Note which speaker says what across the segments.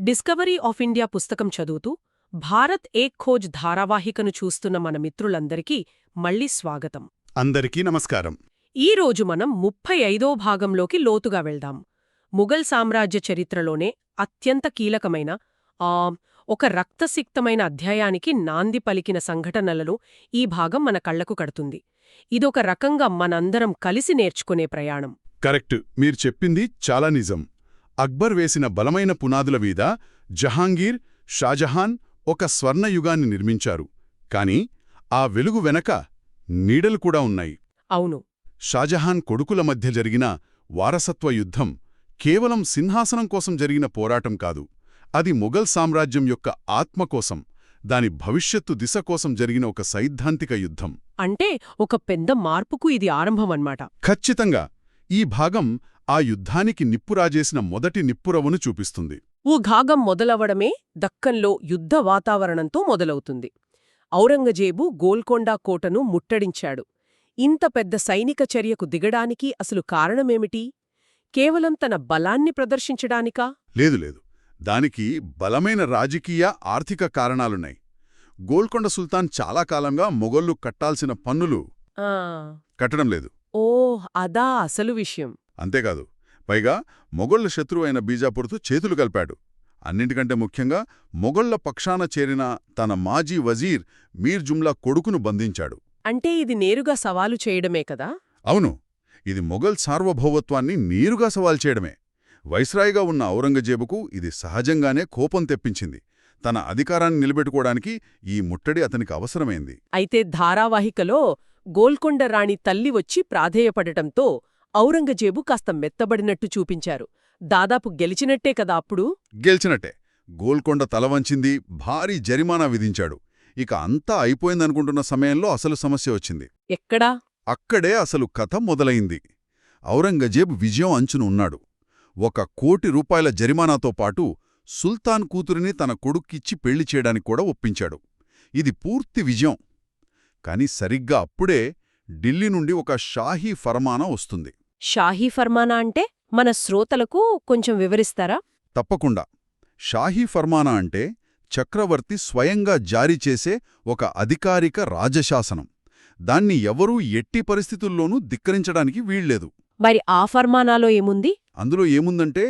Speaker 1: Discovery of India పుస్తకం చదువుతూ భారత్ ఏక్ ఖోజ్ ధారావాహికను చూస్తున్న మన మిత్రులందరికీ మళ్ళీ స్వాగతం.
Speaker 2: అందరికీ నమస్కారం.
Speaker 1: ఈ రోజు మనం ముప్పై ఐదో భాగంలోకి లోతుగా వెళ్దాం. ముఘల్ సామ్రాజ్య చరిత్రలోనే అత్యంత కీలకమైన ఆ ఒక రక్తసిక్తమైన అధ్యాయానికి నాంది పలికిన సంఘటనలను ఈ భాగం మన కళ్ళకు కడుతుంది. ఇదొక రకంగా మనందరం కలిసి నేర్చుకునే ప్రయాణం.
Speaker 2: కరెక్ట్. మీరు చెప్పింది చాలా నిజం. అక్బర్ వేసిన బలమైన పునాదుల మీద జహాంగీర్ షాజహాన్ ఒక స్వర్ణయుగాన్ని నిర్మించారు. కాని ఆ వెలుగు వెనక నీడలు కూడా ఉన్నాయి.
Speaker 1: అవును.
Speaker 2: షాజహాన్ కొడుకుల మధ్య జరిగిన వారసత్వ యుద్ధం కేవలం సింహాసనం కోసం జరిగిన పోరాటం కాదు. అది మొఘల్ సామ్రాజ్యం యొక్క ఆత్మ కోసం దాని భవిష్యత్తు దిశ కోసం జరిగిన ఒక సైద్ధాంతిక యుద్ధం.
Speaker 1: అంటే ఒక పెద్ద మార్పుకు ఇది ఆరంభమన్నమాట.
Speaker 2: ఖచ్చితంగా. ఈ భాగం ఆ యుద్ధానికి నిప్పురాజేసిన మొదటి నిప్పురవును చూపిస్తుంది.
Speaker 1: ఓ భాగం మొదలవడమే దక్కన్లో యుద్ధ వాతావరణంతో మొదలవుతుంది. ఔరంగజేబు గోల్కొండ కోటను ముట్టడించాడు. ఇంత పెద్ద సైనిక చర్యకు దిగడానికి అసలు కారణమేమిటి? కేవలం తన బలాన్ని ప్రదర్శించడానికా?
Speaker 2: లేదు లేదు. దానికి బలమైన రాజకీయ ఆర్థిక కారణాలున్నాయి. గోల్కొండ సుల్తాన్ చాలా కాలంగా మొగళ్ళు కట్టాల్సిన పన్నులు కట్టడం లేదు.
Speaker 1: ఓ అదా అసలు విషయం.
Speaker 2: అంతేకాదు పైగా మొగళ్ళ శత్రువు అయిన బీజాపూర్తో చేతులు కలిపాడు. అన్నింటికంటే ముఖ్యంగా మొగళ్ళ పక్షాన చేరిన తన మాజీ వజీర్ మీర్ జుమ్లా కొడుకును బంధించాడు.
Speaker 1: అంటే ఇది నేరుగా సవాలు చేయడమే కదా?
Speaker 2: అవును ఇది మొఘల్ సార్వభౌమత్వాన్ని నీరుగా సవాల్ చేయడమే. వైస్రాయిగా ఉన్న ఔరంగజేబుకు ఇది సహజంగానే కోపం తెప్పించింది. తన అధికారాన్ని నిలబెట్టుకోవడానికి ఈ ముట్టడి అతనికి అవసరమైంది.
Speaker 1: అయితే ధారావాహికలో గోల్కొండ రాణి తల్లి వచ్చి ప్రాధేయపడటంతో ఔరంగజేబు కాస్త మెత్తబడినట్టు చూపించారు. దాదాపు గెలిచినట్టే కదా అప్పుడు?
Speaker 2: గెలిచినట్టే. గోల్కొండ తలవంచింది భారీ జరిమానా విధించాడు. ఇక అంతా అయిపోయిందనుకుంటున్న సమయంలో అసలు సమస్య వచ్చింది.
Speaker 1: ఎక్కడా?
Speaker 2: అక్కడే అసలు కథ మొదలైంది. ఔరంగజేబ్ విజయం అంచున ఉన్నాడు. ఒక కోటి రూపాయల జరిమానాతో పాటు సుల్తాన్ కూతురిని తన కొడుక్కిచ్చి పెళ్ళి చేయడానికి కూడా ఒప్పించాడు. ఇది పూర్తి విజయం. కాని సరిగ్గా అప్పుడే ఢిల్లీ నుండి ఒక షాహీ ఫర్మానా వస్తుంది.
Speaker 1: షాహీ ఫర్మానా అంటే మన శ్రోతలకు కొంచెం వివరిస్తారా?
Speaker 2: తప్పకుండా. షాహీ ఫర్మానా అంటే చక్రవర్తి స్వయంగా జారీ చేసే ఒక అధికారిక రాజశాసనం. దాన్ని ఎవరూ ఎట్టి పరిస్థితుల్లోనూ ధిక్కరించడానికి వీల్లేదు.
Speaker 1: మరి ఆ ఫర్మానాలో ఏముంది?
Speaker 2: అందులో ఏముందంటే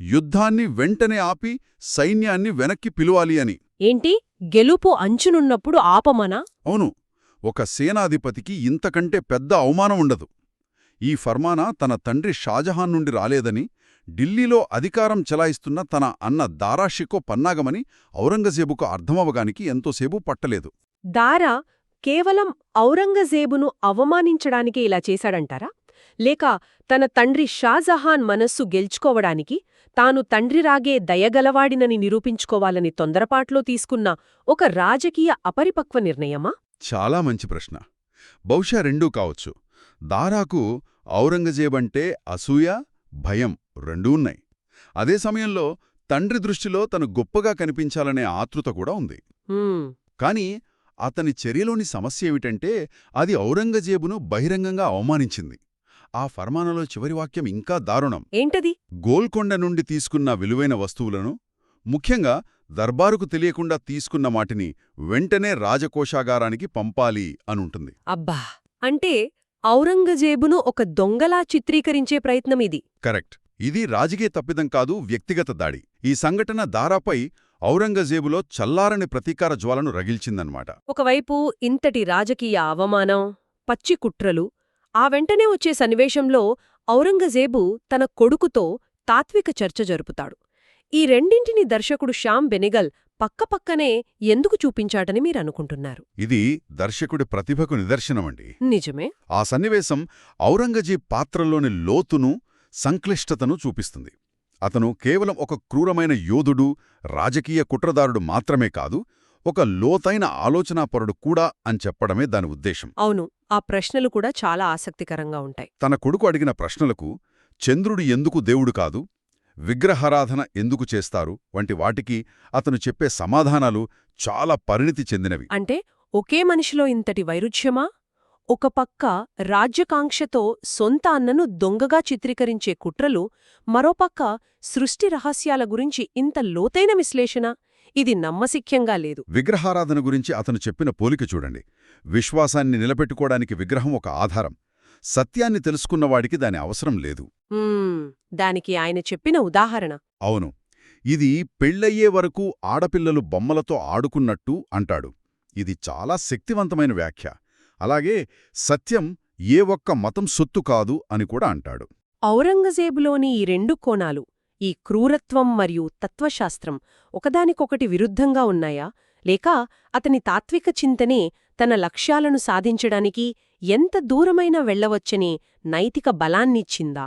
Speaker 2: యుద్ధాన్ని వెంటనే ఆపి సైన్యాన్ని వెనక్కి పిలువాలి అని.
Speaker 1: ఏంటి? గెలుపు అంచునున్నప్పుడు ఆపమనా?
Speaker 2: అవును. ఒక సేనాధిపతికి ఇంతకంటే పెద్ద అవమానం ఉండదు. ఈ ఫర్మానా తన తండ్రి షాజహాన్ నుండి రాలేదని ఢిల్లీలో అధికారం చెలాయిస్తున్న తన అన్న దారాషికో పన్నాగమని ఔరంగజేబుకు అర్థమవగానికి ఎంతోసేపు పట్టలేదు.
Speaker 1: దారా కేవలం ఔరంగజేబును అవమానించడానికే ఇలా చేశాడంటారా? లేక తన తండ్రి షాజహాన్ మనస్సు గెల్చుకోవడానికి తాను తండ్రిరాగే దయగలవాడినని నిరూపించుకోవాలని తొందరపాట్లో తీసుకున్న ఒక రాజకీయ అపరిపక్వ నిర్ణయమా?
Speaker 2: చాలా మంచి ప్రశ్న. బహుశా రెండూ కావచ్చు. దారాకు ఔరంగజేబంటే అసూయ భయం రెండూ ఉన్నాయి. అదే సమయంలో తండ్రి దృష్టిలో తను గొప్పగా కనిపించాలనే ఆతృత కూడా ఉంది. కాని అతని చర్యలోని సమస్య ఏమిటంటే అది ఔరంగజేబును బహిరంగంగా అవమానించింది. ఆ ఫర్మానంలో చివరి వాక్యం ఇంకా దారుణం.
Speaker 1: ఏంటది?
Speaker 2: గోల్కొండ నుండి తీసుకున్న విలువైన వస్తువులను ముఖ్యంగా దర్బారుకు తెలియకుండా తీసుకున్న వాటిని వెంటనే రాజకోశాగారానికి పంపాలి అనుంటుంది.
Speaker 1: అబ్బా! అంటే ఔరంగజేబును ఒక దొంగలా చిత్రీకరించే ప్రయత్నం ఇది.
Speaker 2: కరెక్ట్. ఇది రాజకీయ తప్పిదం కాదు వ్యక్తిగత దాడి. ఈ సంఘటన దారాపై ఔరంగజేబులో చల్లారని ప్రతీకార జ్వాలను రగిల్చిందన్నమాట
Speaker 1: ఒకవైపు ఇంతటి రాజకీయ అవమానం పచ్చి కుట్రలు ఆ వెంటనే వచ్చే సన్నివేశంలో ఔరంగజేబు తన కొడుకుతో తాత్విక చర్చ జరుపుతాడు. ఈ రెండింటిని దర్శకుడు శ్యామ్ బెనిగల్ పక్కపక్కనే ఎందుకు చూపించాడని మీరనుకుంటున్నారు
Speaker 2: ఇది దర్శకుడి ప్రతిభకు నిదర్శనమండి.
Speaker 1: నిజమే.
Speaker 2: ఆ సన్నివేశం ఔరంగజేబ్ పాత్రలోని లోతును సంక్లిష్టతను చూపిస్తుంది. అతను కేవలం ఒక క్రూరమైన యోధుడు రాజకీయ కుట్రదారుడు మాత్రమే కాదు ఒక లోతైన ఆలోచనాపరుడు కూడా అని చెప్పడమే దాని ఉద్దేశం.
Speaker 1: అవును ఆ ప్రశ్నలు కూడా చాలా ఆసక్తికరంగా ఉంటాయి.
Speaker 2: తన కొడుకు అడిగిన ప్రశ్నలకు చంద్రుడు ఎందుకు దేవుడు కాదు? విగ్రహారాధన ఎందుకు చేస్తారు? వంటి వాటికి అతను చెప్పే సమాధానాలు చాలా పరిణితి చెందినవి.
Speaker 1: అంటే ఒకే మనిషిలో ఇంతటి వైరుధ్యమా? ఒక పక్క రాజ్యకాంక్షతో సొంత అన్నను దొంగగా చిత్రీకరించే కుట్రలు మరోపక్క సృష్టి రహస్యాల గురించి ఇంత లోతైన విశ్లేషణ ఇది నమ్మశక్యంగా లేదు.
Speaker 3: విగ్రహారాధన గురించి అతను చెప్పిన పోలిక చూడండి. విశ్వాసాన్ని నిలబెట్టుకోవడానికి విగ్రహం ఒక ఆధారం. సత్యాన్ని తెలుసుకున్నవాడికి దాని అవసరం లేదు.
Speaker 1: దానికి ఆయన చెప్పిన ఉదాహరణ.
Speaker 3: అవును. ఇది పెళ్ళయ్యే వరకు ఆడపిల్లలు బొమ్మలతో ఆడుకున్నట్టు అంటాడు. ఇది చాలా శక్తివంతమైన వ్యాఖ్య. అలాగే సత్యం ఏ ఒక్క మతం సొత్తు కాదు అని కూడా అంటాడు.
Speaker 1: ఔరంగజేబులోని ఈ రెండు కోణాలు ఈ క్రూరత్వం మరియు తత్వశాస్త్రం ఒకదానికొకటి విరుద్ధంగా ఉన్నాయా? లేక అతని తాత్విక చింతనే తన లక్ష్యాలను సాధించడానికి ఎంత దూరమైనా వెళ్ళవచ్చని నైతిక బలాన్నిచ్చిందా?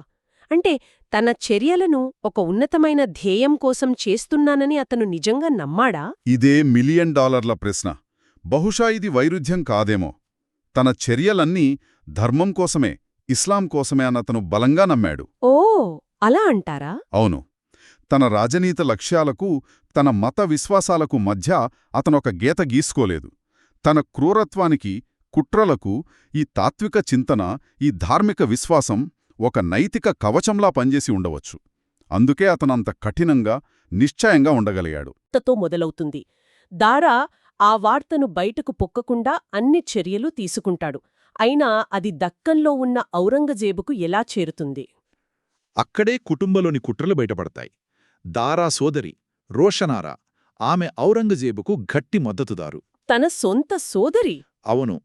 Speaker 1: అంటే తన చర్యలను ఒక ఉన్నతమైన ధ్యేయం కోసం చేస్తున్నానని అతను నిజంగా నమ్మాడా?
Speaker 3: ఇదే మిలియన్ డాలర్ల ప్రశ్న. బహుశా ఇది వైరుధ్యం కాదేమో. తన చర్యలన్నీ ధర్మం కోసమే ఇస్లాం కోసమే అన్నతను బలంగా నమ్మాడు.
Speaker 1: ఓ అలా అంటారా?
Speaker 3: అవును. తన రాజనీత లక్ష్యాలకు తన మత విశ్వాసాలకు మధ్య అతనొక గీత గీసుకోలేదు. తన క్రూరత్వానికి కుట్రలకు ఈ తాత్విక చింతన ఈ ధార్మిక విశ్వాసం ఒక నైతిక కవచంలా పనిచేసి ఉండవచ్చు. అందుకే అతనంత కఠినంగా నిశ్చయంగా ఉండగలిగాడు.
Speaker 1: వార్తతో మొదలవుతుంది. దారా ఆ వార్తను బయటకు పొక్కకుండా అన్ని చర్యలు తీసుకుంటాడు. అయినా అది దక్కన్లో ఉన్న ఔరంగజేబుకు ఎలా చేరుతుంది?
Speaker 2: అక్కడే కుటుంబలోని కుట్రలు బయటపడతాయి. దారా సోదరి రోషనారా ఆమె ఔరంగజేబుకు గట్టి మద్దతుదారు.
Speaker 1: తన సొంత సోదరి?
Speaker 2: అవును.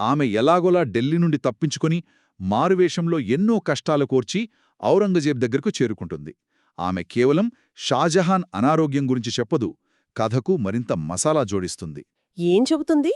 Speaker 2: ఆమె ఎలాగోలా ఢిల్లీ నుండి తప్పించుకుని మారువేషంలో ఎన్నో కష్టాలు కోర్చి ఔరంగజేబ్ దగ్గరకు చేరుకుంటుంది. ఆమె కేవలం షాజహాన్ అనారోగ్యం గురించి చెప్పదు కథకు మరింత మసాలా జోడిస్తుంది.
Speaker 1: ఏం చెబుతుంది?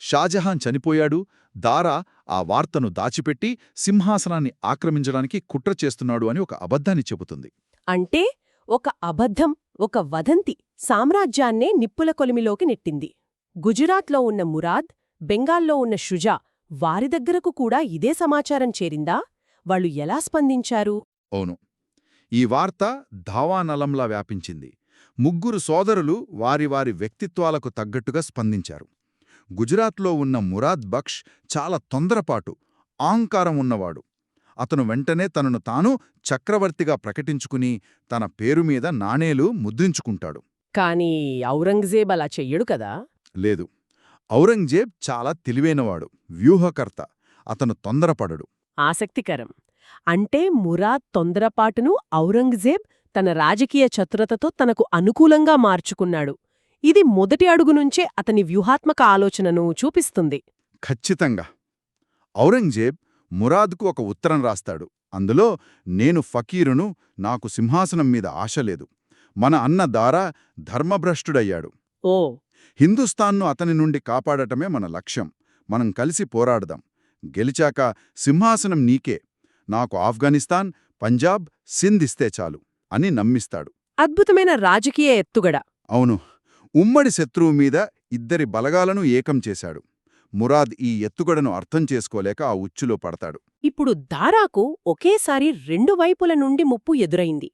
Speaker 2: షాజహాన్ చనిపోయాడు దారా ఆ వార్తను దాచిపెట్టి సింహాసనాన్ని ఆక్రమించడానికి కుట్ర చేస్తున్నాడు అని ఒక అబద్ధాన్ని చెబుతుంది.
Speaker 1: అంటే ఒక అబద్ధం ఒక వదంతి సామ్రాజ్యాన్నే నిప్పుల కొలిమిలోకి నెట్టింది. గుజరాత్లో ఉన్న మురాద్ బెంగాల్లో ఉన్న షుజా వారి దగ్గరకు కూడా ఇదే సమాచారం చేరిందా? వాళ్ళు ఎలా స్పందించారు?
Speaker 2: అవును. ఈ వార్త ధావానలంలా వ్యాపించింది. ముగ్గురు సోదరులు వారి వారి వ్యక్తిత్వాలకు తగ్గట్టుగా స్పందించారు. గుజరాత్లో ఉన్న మురాద్ బక్ష్ చాలా తొందరపాటు ఆంకారం ఉన్నవాడు. అతను వెంటనే తనను తాను చక్రవర్తిగా ప్రకటించుకుని తన పేరు మీద నాణేలు ముద్రించుకుంటాడు.
Speaker 1: కాని ఔరంగజేబ్ అలా చెయ్యడు కదా?
Speaker 2: లేదు. ఔరంగజేబ్ చాలా తెలివైనవాడు వ్యూహకర్త. అతను తొందరపడడు.
Speaker 1: ఆసక్తికరం. అంటే మురాద్ తొందరపాటును ఔరంగజేబ్ తన రాజకీయ చతురతతో తనకు అనుకూలంగా మార్చుకున్నాడు. ఇది మొదటి అడుగు నుంచే అతని వ్యూహాత్మక ఆలోచనను చూపిస్తుంది.
Speaker 2: ఖచ్చితంగా. ఔరంగజేబ్ మురాద్కు ఒక ఉత్తరం రాస్తాడు. అందులో నేను ఫకీరును నాకు సింహాసనం మీద ఆశ లేదు. మన అన్న దారా ధర్మభ్రష్టుడయ్యాడు.
Speaker 1: ఓ
Speaker 2: హిందుస్థాన్ను అతని నుండి కాపాడటమే మన లక్ష్యం. మనం కలిసి పోరాడదాం. గెలిచాక సింహాసనం నీకే. నాకు ఆఫ్ఘనిస్తాన్ పంజాబ్ సింధ్ ఇస్తే చాలు అని నమ్మిస్తాడు.
Speaker 1: అద్భుతమైన రాజకీయ ఎత్తుగడ.
Speaker 2: అవును. ఉమ్మడి శత్రువు మీద ఇద్దరి బలగాలను ఏకం చేశాడు. మురాద్ ఈ ఎత్తుగడను అర్థం చేసుకోలేక ఆ ఉచ్చులో పడతాడు.
Speaker 1: ఇప్పుడు దారాకు ఒకేసారి రెండు వైపుల నుండి ముప్పు ఎదురైంది.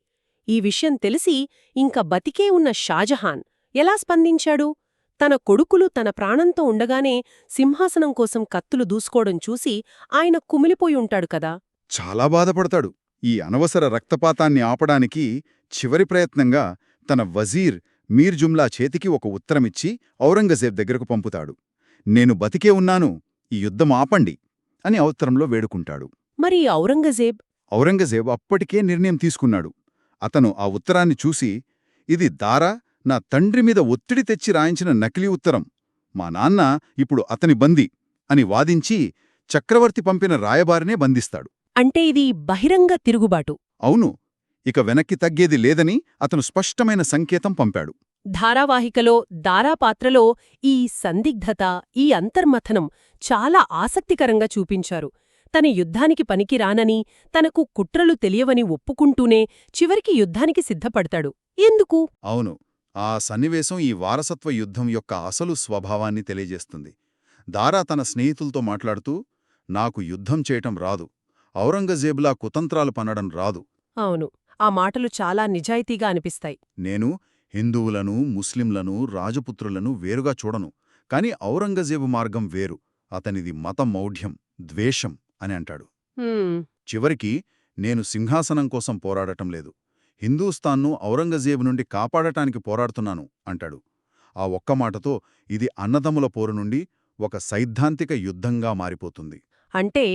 Speaker 1: ఈ విషయం తెలిసి ఇంక బతికే ఉన్న షాజహాన్ ఎలా స్పందించాడు? తన కొడుకులు తన ప్రాణంతో ఉండగానే సింహాసనం కోసం కత్తులు దూసుకోవడం చూసి ఆయన కుమిలిపోయి ఉంటాడు కదా.
Speaker 2: చాలా బాధపడతాడు. ఈ అనవసర రక్తపాతాన్ని ఆపడానికి చివరి ప్రయత్నంగా తన వజీర్ మీర్ జుమ్లా చేతికి ఒక ఉత్తరమిచ్చి ఔరంగజేబ్ దగ్గరకు పంపుతాడు. నేను బతికే ఉన్నాను. ఈ యుద్ధం ఆపండి అని ఉత్తరంలో వేడుకుంటాడు.
Speaker 1: మరి ఔరంగజేబ్?
Speaker 2: ఔరంగజేబ్ అప్పటికే నిర్ణయం తీసుకున్నాడు. అతను ఆ ఉత్తరాన్ని చూసి ఇది దారా? నా తండ్రి మీద ఒత్తిడి తెచ్చి రాయించిన నకిలీ ఉత్తరం మా నాన్న ఇప్పుడు అతని బందీ అని వాదించి చక్రవర్తి పంపిన రాయబారినే బంధిస్తాడు.
Speaker 1: అంటే ఇది బహిరంగ తిరుగుబాటు.
Speaker 2: అవును ఇక వెనక్కి తగ్గేది లేదని అతను స్పష్టమైన సంకేతం పంపాడు.
Speaker 1: ధారావాహికలో దారాపాత్రలో ఈ సందిగ్ధత ఈ అంతర్మథనం చాలా ఆసక్తికరంగా చూపించారు. తన యుద్ధానికి పనికిరానని తనకు కుట్రలు తెలియవని ఒప్పుకుంటూనే చివరికి యుద్ధానికి సిద్ధపడతాడు. ఎందుకు?
Speaker 2: అవును ఆ సన్నివేశం ఈ వారసత్వ యుద్ధం యొక్క అసలు స్వభావాన్ని తెలియజేస్తుంది. దారా తన స్నేహితులతో మాట్లాడుతూ నాకు యుద్ధం చేయటం రాదు. ఔరంగజేబులా కుతంత్రాలు పనడం రాదు.
Speaker 1: అవును. ఆ మాటలు చాలా నిజాయితీగా అనిపిస్తాయి.
Speaker 2: నేను హిందువులను ముస్లింలను రాజపుత్రులను వేరుగా చూడను. కాని ఔరంగజేబు మార్గం వేరు. అతనిది మతమౌఢ్యం ద్వేషం అని అంటాడు. చివరికి నేను సింహాసనం కోసం పోరాడటం లేదు. హిందూస్తాన్ను ఔరంగజేబు నుండి కాపాడటానికి పోరాడుతున్నాను అంటాడు. ఆ ఒక్క మాటతో ఇది అన్నదమ్ముల పోరు నుండి ఒక సైద్ధాంతిక యుద్ధంగా మారిపోతుంది.
Speaker 1: అంటే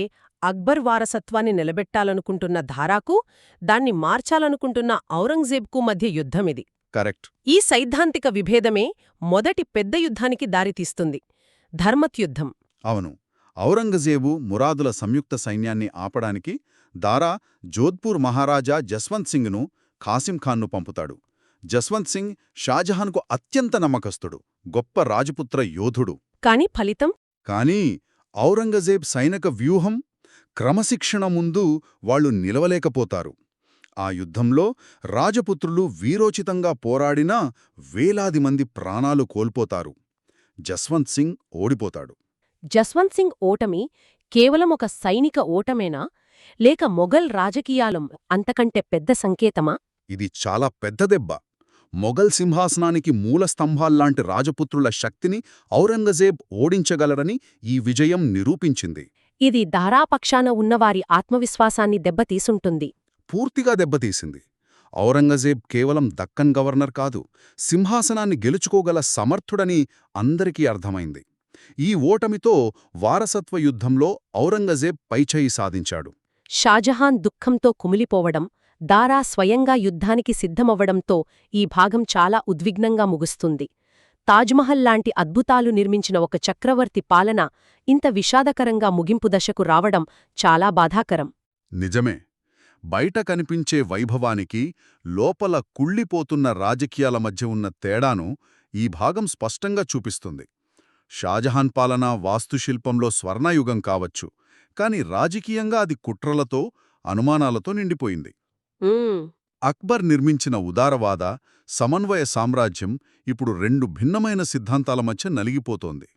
Speaker 1: అక్బర్ వారసత్వాన్ని నిలబెట్టాలనుకుంటున్న ధారాకు దాన్ని మార్చాలనుకుంటున్న ఔరంగజేబ్కు మధ్య యుద్ధమిది.
Speaker 2: కరెక్ట్.
Speaker 1: ఈ సైద్ధాంతిక విభేదమే మొదటి పెద్ద యుద్ధానికి దారితీస్తుంది. ధర్మత్యుద్ధం
Speaker 2: అవును. ఔరంగజేబు మురాదుల సంయుక్త సైన్యాన్ని ఆపడానికి దారా జోధ్పూర్ మహారాజా జస్వంత్ సింగ్ను ఖాసిం ఖాన్ను పంపుతాడు. జస్వంత్ సింగ్ షాజహాన్కు అత్యంత నమ్మకస్తుడు గొప్ప రాజపుత్ర యోధుడు.
Speaker 1: కాని ఫలితం?
Speaker 2: కానీ ఔరంగజేబ్ సైనిక వ్యూహం క్రమశిక్షణ ముందు వాళ్ళు నిలవలేకపోతారు. ఆ యుద్ధంలో రాజపుత్రులు వీరోచితంగా పోరాడినా వేలాది మంది ప్రాణాలు కోల్పోతారు. జస్వంత్ సింగ్ ఓడిపోతాడు.
Speaker 1: జస్వంత్ సింగ్ ఓటమి కేవలం ఒక సైనిక ఓటమేనా? లేక మొఘల్ రాజకీయాలం అంతకంటే పెద్ద సంకేతమా?
Speaker 2: ఇది చాలా పెద్ద దెబ్బ. మొఘల్ సింహాసనానికి మూల స్తంభాల్లాంటి రాజపుత్రుల శక్తిని ఔరంగజేబ్ ఓడించగలరని ఈ విజయం నిరూపించింది.
Speaker 1: ఇది దారాపక్షాన ఉన్నవారి ఆత్మవిశ్వాసాన్ని దెబ్బతీసుంటుంది.
Speaker 2: పూర్తిగా దెబ్బతీసింది. ఔరంగజేబ్ కేవలం దక్కన్ గవర్నర్ కాదు సింహాసనాన్ని గెలుచుకోగల సమర్థుడని అందరికీ అర్థమైంది. ఈ ఓటమితో వారసత్వ యుద్ధంలో ఔరంగజేబ్ పైచేయి సాధించాడు.
Speaker 1: షాజహాన్ దుఃఖంతో కుమిలిపోవడం దారా స్వయంగా యుద్ధానికి సిద్ధమవ్వడంతో ఈ భాగం చాలా ఉద్విగ్నంగా ముగుస్తుంది. తాజ్మహల్ లాంటి అద్భుతాలు నిర్మించిన ఒక చక్రవర్తి పాలన ఇంత విషాదకరంగా ముగింపు దశకు రావడం చాలా బాధాకరం.
Speaker 2: నిజమే. బయట కనిపించే వైభవానికి లోపల కుళ్ళిపోతున్న రాజకీయాల మధ్య ఉన్న తేడాను ఈ భాగం స్పష్టంగా చూపిస్తుంది. షాజహాన్ పాలన వాస్తుశిల్పంలో స్వర్ణయుగం కావచ్చు కాని రాజకీయంగా అది కుట్రలతో అనుమానాలతో నిండిపోయింది. అక్బర్ నిర్మించిన ఉదారవాద సమన్వయ సామ్రాజ్యం ఇప్పుడు రెండు భిన్నమైన సిద్ధాంతాల మధ్య నలిగిపోతోంది.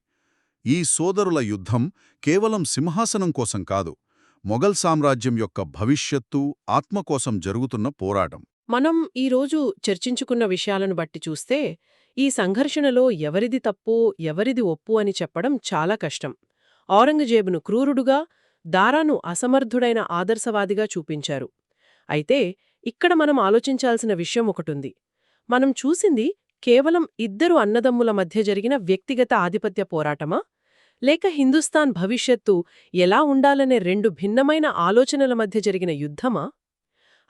Speaker 2: ఈ సోదరుల యుద్ధం కేవలం సింహాసనం కోసం కాదు మొఘల్ సామ్రాజ్యం యొక్క భవిష్యత్తు ఆత్మ కోసం జరుగుతున్న పోరాటం.
Speaker 1: మనం ఈరోజు చర్చించుకున్న విషయాలను బట్టి చూస్తే ఈ సంఘర్షణలో ఎవరిది తప్పు ఎవరిది ఒప్పు అని చెప్పడం చాలా కష్టం. ఔరంగజేబును క్రూరుడుగా దారాను అసమర్థుడైన ఆదర్శవాదిగా చూపించారు. అయితే ఇక్కడ మనం ఆలోచించాల్సిన విషయం ఒకటుంది. మనం చూసింది కేవలం ఇద్దరు అన్నదమ్ముల మధ్య జరిగిన వ్యక్తిగత ఆధిపత్య పోరాటమా? లేక హిందుస్థాన్ భవిష్యత్తు ఎలా ఉండాలనే రెండు భిన్నమైన ఆలోచనల మధ్య జరిగిన యుద్ధమా?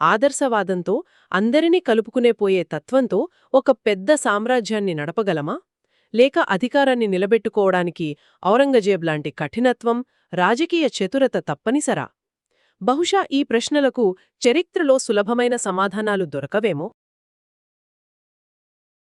Speaker 1: ఆదర్శవాదంతో అందరినీ కలుపుకునే పోయే తత్వంతో ఒక పెద్ద సామ్రాజ్యాన్ని నడపగలమా? లేక అధికారాన్ని నిలబెట్టుకోవడానికి ఔరంగజేబ్ లాంటి కఠినత్వం రాజకీయ చతురత తప్పనిసరా? బహుశా ఈ ప్రశ్నలకు చరిత్రలో సులభమైన సమాధానాలు దొరకవేమో?